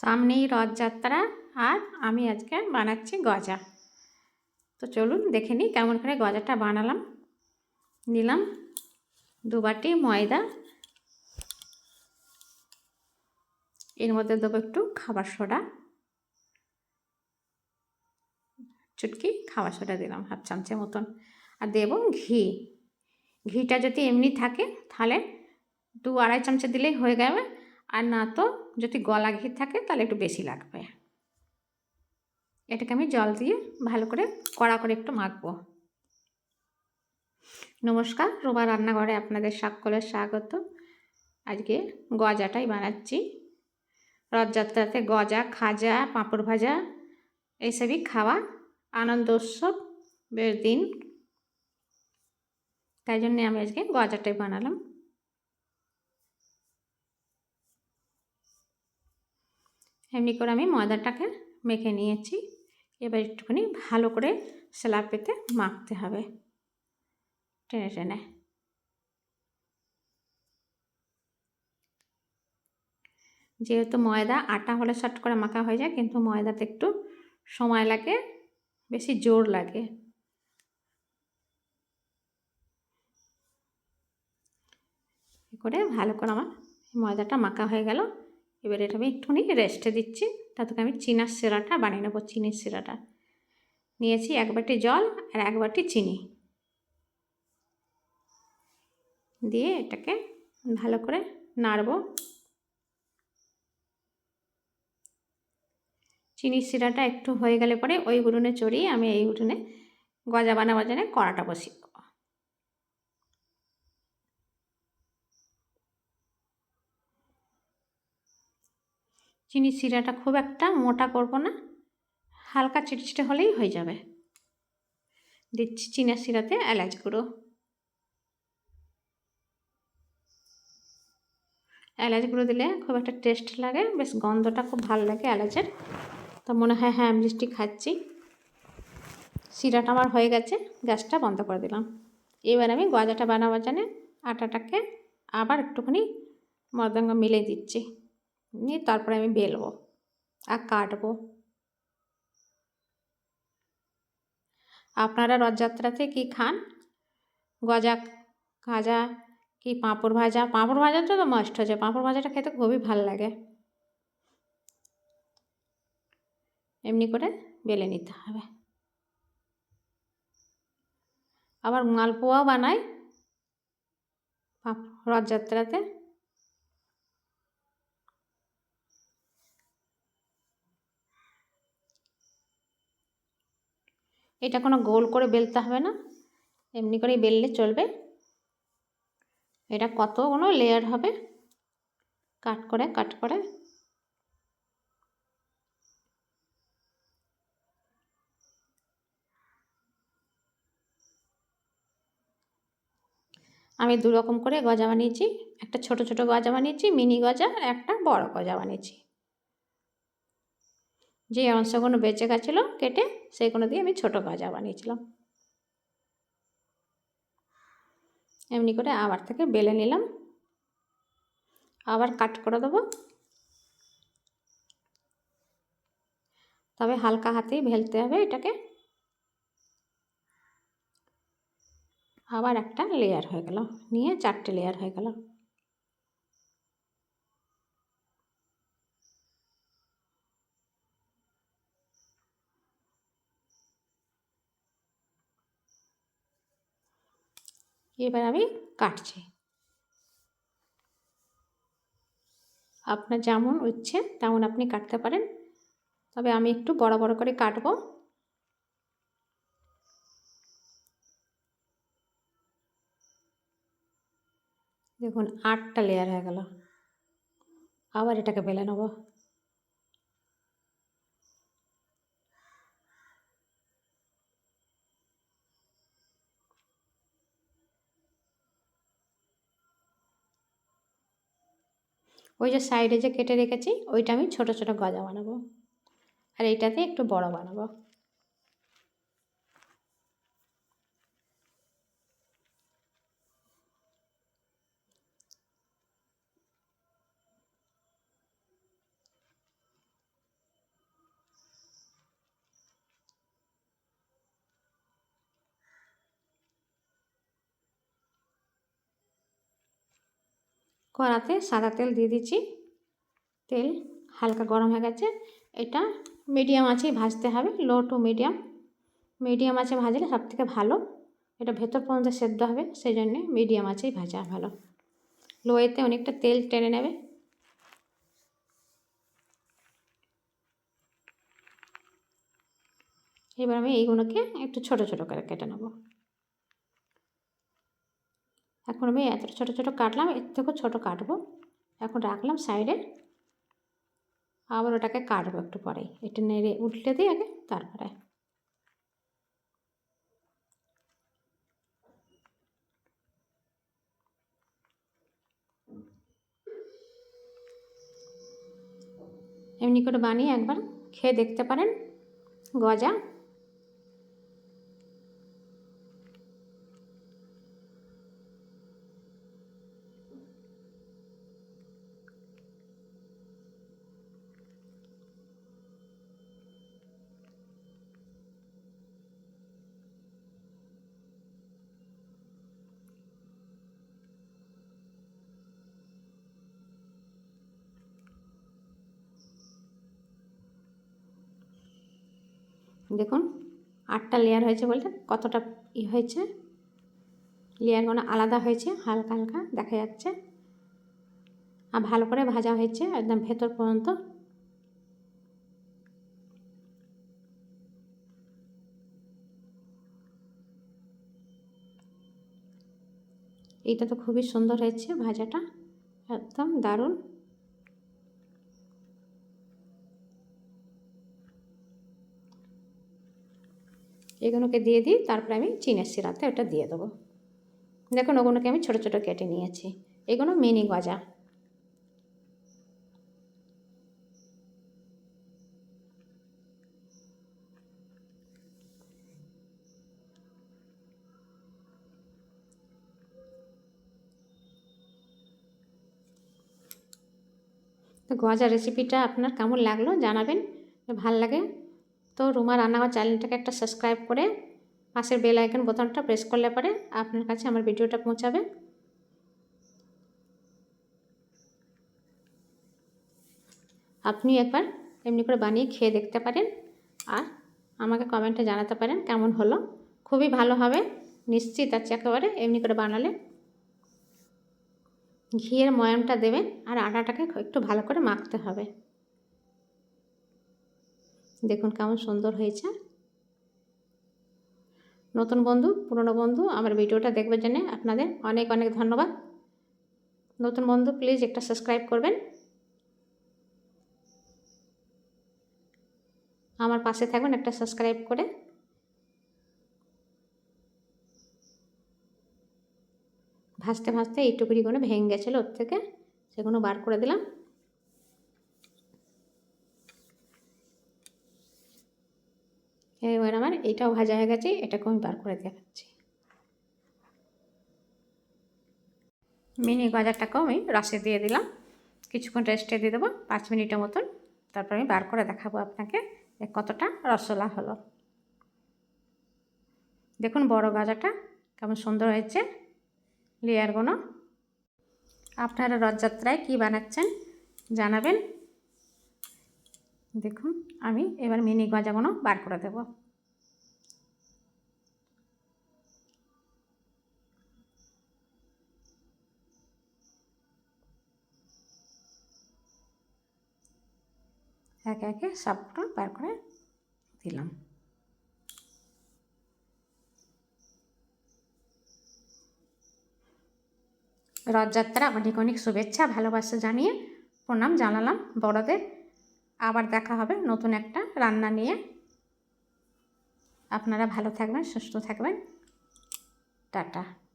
সামনেই রথযাত্রা আর আমি আজকে বানাচ্ছি গজা। তো চলুন দেখে নিই কেমন করে গজাটা বানালাম। নিলাম দু বাটি ময়দা। এর মধ্যে দেবো একটু খাবার সোডা। চুটকি খাবার সোডা দিলাম হাফ চামচে মতন। আর দেব ঘি। ঘিটা যদি এমনি থাকে তাহলে দু আড়াই চামচে দিলেই হয়ে যাবে আর না তো যদি গলা ঘি থাকে তাহলে একটু বেশি লাগবে। এটাকে আমি জল দিয়ে ভালো করে কড়া করে একটু মাখবো। নমস্কার রোবা রান্নাঘরে আপনাদের সকলের স্বাগত। আজকে গজাটাই বানাচ্ছি। রথযাত্রাতে গজা, খাজা, পাঁপড় ভাজা এইসবই খাওয়া আনন্দ উৎসবের দিন। তাই জন্যে আমি আজকে গজাটাই বানালাম। এমনি করে আমি ময়দাটাকে মেখে নিয়েছি। এবার একটুখানি ভালো করে পেতে মাখতে হবে। টেনে টেনে। যেহেতু ময়দা আটা হলে শর্ট করে মাখা হয়ে যায়, কিন্তু ময়দাতে একটু সময় লাগে, বেশি জোর লাগে। করে ভালো করে আমার ময়দাটা মাখা হয়ে গেল। এবার এটা আমি একটুখানি রেস্টে দিচ্ছি। তাতে আমি চিনার সিরাটা বানিয়ে নেব, চিনির সিরাটা নিয়েছি এক বাটি জল আর এক বাটি চিনি। দিয়ে এটাকে ভালো করে নাড়ব। চিনির সিরাটা একটু হয়ে গেলে পরে ওই উড়ুনে চড়িয়ে আমি এই উড়ুনে গজা বানাবার জন্য কড়াটা বসিয়ে দেবো চিনির সিরাটা খুব একটা মোটা করব না। হালকা চিটচিটে হলেই হয়ে যাবে। দিচ্ছি চিনার সিরাতে এলাচ গুঁড়ো। এলাচ গুঁড়ো দিলে খুব একটা টেস্ট লাগে, বেশ গন্ধটা খুব ভালো লাগে এলাচের। তো মনে হয় হ্যাঁ আমি মিষ্টি খাচ্ছি। সিরাটা আমার হয়ে গেছে, গ্যাসটা বন্ধ করে দিলাম। এবার আমি গজাটা বানাবার জন্য আটাটাকে আবার একটুখানি মরদাঙ্গা মিলে দিচ্ছি। নিয়ে তারপরে আমি বেলবো আর কাটবো। আপনারা রথযাত্রাতে কি খান? গজা, খাজা কি পাঁপড় ভাজা? পাঁপড় ভাজাটা তো মাস্ট হচ্ছে। পাঁপড় ভাজাটা খেতে খুবই ভালো লাগে। এমনি করে বেলে নিতে হবে। আবার মালপোয়াও বানাই রথযাত্রাতে। এটা কোনো গোল করে বেলতে হবে না। এমনি করেই বেললে চলবে। এটা কত কোনো লেয়ার হবে? কাট করে কাট করে। আমি দু রকম করে গজা বানিয়েছি। একটা ছোট ছোট গজা বানিয়েছি, মিনি গজা, একটা বড় গজা বানিয়েছি। যে অংশগুলো বেঁচে গেছিল, কেটে সেইগুলো দিয়ে আমি ছোটো গজা বানিয়েছিলাম। এমনি করে আবার থেকে বেলে নিলাম। আবার কাট করে দেবো। তবে হালকা হাতেই ভেলতে হবে এটাকে। আবার একটা লেয়ার হয়ে গেল। নিয়ে চারটে লেয়ার হয়ে গেল। এবার আমি কাটছি। আপনার যেমন ইচ্ছে তেমন আপনি কাটতে পারেন। তবে আমি একটু বড় বড় করে কাটবো। দেখুন, আটটা লেয়ার হয়ে গেল। আবার এটাকে বেলে নেব। ওই যে সাইডে যে কেটে রেখেছি, ওইটা আমি ছোট ছোট গজা বানাবো। আর এইটাতে একটু বড় বানাবো। কড়াতে সাদা তেল দিয়ে দিচ্ছি। তেল হালকা গরম হয়ে গেছে। এটা মিডিয়াম আছেই ভাজতে হবে লো টু মিডিয়াম মিডিয়াম আছে ভাজলে সব থেকে ভালো। এটা ভেতর পর্যন্ত সেদ্ধ হবে সেই জন্যে মিডিয়াম আছেই ভাজা ভালো। লোয়েতে অনেকটা তেল টেনে নেবে। এবার আমি এইগুলোকে একটু ছোট ছোট করে কেটে নেব। এখন আমি এত ছোট ছোট কাটলাম, এর থেকেও ছোটো কাটবো। এখন রাখলাম সাইডে। আবার ওটাকে কাটবো একটু পরে এটা নেড়ে উল্টে দিই আগে তারপরে। এমনি করে বানিয়ে একবার খেয়ে দেখতে পারেন। গজা। দেখুন, আটটা লেয়ার হয়েছে বলতে, কতটা ই হয়েছে? লেয়ারগুলো আলাদা হয়েছে, হালকা হালকা দেখা যাচ্ছে। আর ভালো করে ভাজা হয়েছে, একদম ভেতর পর্যন্ত। এইটা তো খুবই সুন্দর হয়েছে ভাজাটা, একদম দারুণ। এগুলোকে দিয়ে দিই, তারপরে আমি চিনের শিরাতে ওটা দিয়ে দেবো। দেখুন, ওগুলোকে আমি ছোটো ছোটো কেটে নিয়েছি। এগুলো মিনি গজা। তো গজা রেসিপিটা আপনার কেমন লাগল জানাবেন? ভালো লাগে? তো রুমা রান্নাঘর চ্যানেলটাকে একটা সাবস্ক্রাইব করে পাশের বেল আইকন বোতামটা প্রেস করলে পরে আপনার কাছে আমার ভিডিওটা পৌঁছাবে। আপনি একবার এমনি করে বানিয়ে খেয়ে দেখতে পারেন আর আমাকে কমেন্টে জানাতে পারেন কেমন হলো। খুবই ভালো হবে, নিশ্চিত আছে একেবারে, এমনি করে বানালে। ঘিয়ের ময়ামটা দেবেন আর আটাটাকে একটু ভালো করে মাখতে হবে। দেখুন কেমন সুন্দর হয়েছে। নতুন বন্ধু, পুরনো বন্ধু, আমার ভিডিওটা দেখবার জন্যে আপনাদের অনেক অনেক ধন্যবাদ। নতুন বন্ধু প্লিজ একটা সাবস্ক্রাইব করবেন। আমার পাশে থাকবেন একটা সাবস্ক্রাইব করে। ভাজতে ভাজতে এই টুকরিগুলো ভেঙে গেছিল ওর থেকে, সেগুলো বার করে দিলাম। এবার আমার এটাও ভাজা হয়ে গেছে এটাকে আমি বার করে দেখাচ্ছি। মিনি গাজারটাকেও আমি রসে দিয়ে দিলাম। কিছুক্ষণ রেস্টে দিয়ে দেবো, পাঁচ মিনিটের মতন। তারপর আমি বার করে দেখাবো আপনাকে যে কতটা রসলা হলো। দেখুন বড় গাজাটা কেমন সুন্দর হয়েছে লেয়ারগুলো আপনারা রথযাত্রায় কী বানাচ্ছেন জানাবেন। দেখুন, আমি এবার মিনি গজাগুলো বার করে দেব। একে একে সবটা বার করে দিলাম। রথযাত্রা অনেক অনেক শুভেচ্ছা, ভালোবাসা জানিয়ে প্রণাম জানালাম বড়দের। আবার দেখা হবে নতুন একটা রান্না নিয়ে। আপনারা ভালো থাকবেন সুস্থ থাকবেন। টাটা।